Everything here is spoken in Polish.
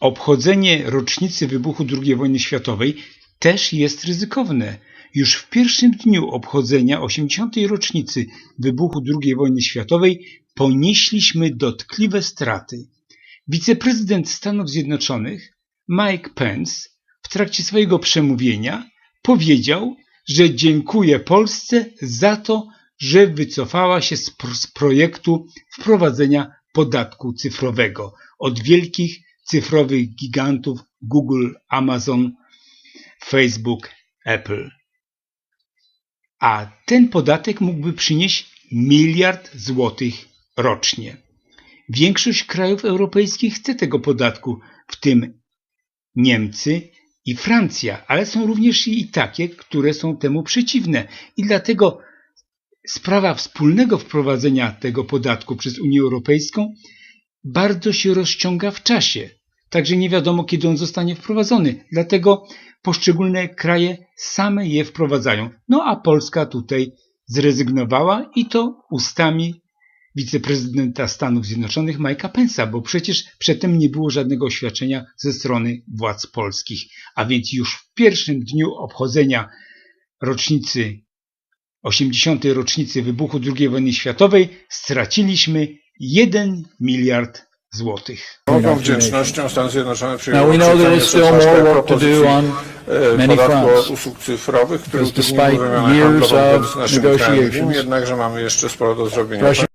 Obchodzenie rocznicy wybuchu II wojny światowej też jest ryzykowne. Już w pierwszym dniu obchodzenia 80. rocznicy wybuchu II wojny światowej ponieśliśmy dotkliwe straty. Wiceprezydent Stanów Zjednoczonych Mike Pence w trakcie swojego przemówienia powiedział, że dziękuje Polsce za to, że wycofała się z projektu wprowadzenia podatku cyfrowego od wielkich cyfrowych gigantów Google, Amazon, Facebook, Apple. A ten podatek mógłby przynieść miliard złotych rocznie. Większość krajów europejskich chce tego podatku, w tym Niemcy i Francja, ale są również i takie, które są temu przeciwne. I dlatego sprawa wspólnego wprowadzenia tego podatku przez Unię Europejską bardzo się rozciąga w czasie. Także nie wiadomo, kiedy on zostanie wprowadzony. Dlatego poszczególne kraje same je wprowadzają. No a Polska tutaj zrezygnowała i to ustami wiceprezydenta Stanów Zjednoczonych Mike'a Pence'a, bo przecież przedtem nie było żadnego oświadczenia ze strony władz polskich. A więc już w pierwszym dniu obchodzenia rocznicy 80. rocznicy wybuchu II wojny światowej straciliśmy 1 miliard złotych. Ogromną wdzięcznością Stany Zjednoczone Now przyjęły we know there is odrzucenie still przez more Polskę work to do propozycji on e, many podatku fronts. od usług cyfrowych, który despite wymianę years handlową naszymi krajami, negotiations, jednakże mamy jeszcze sporo do zrobienia.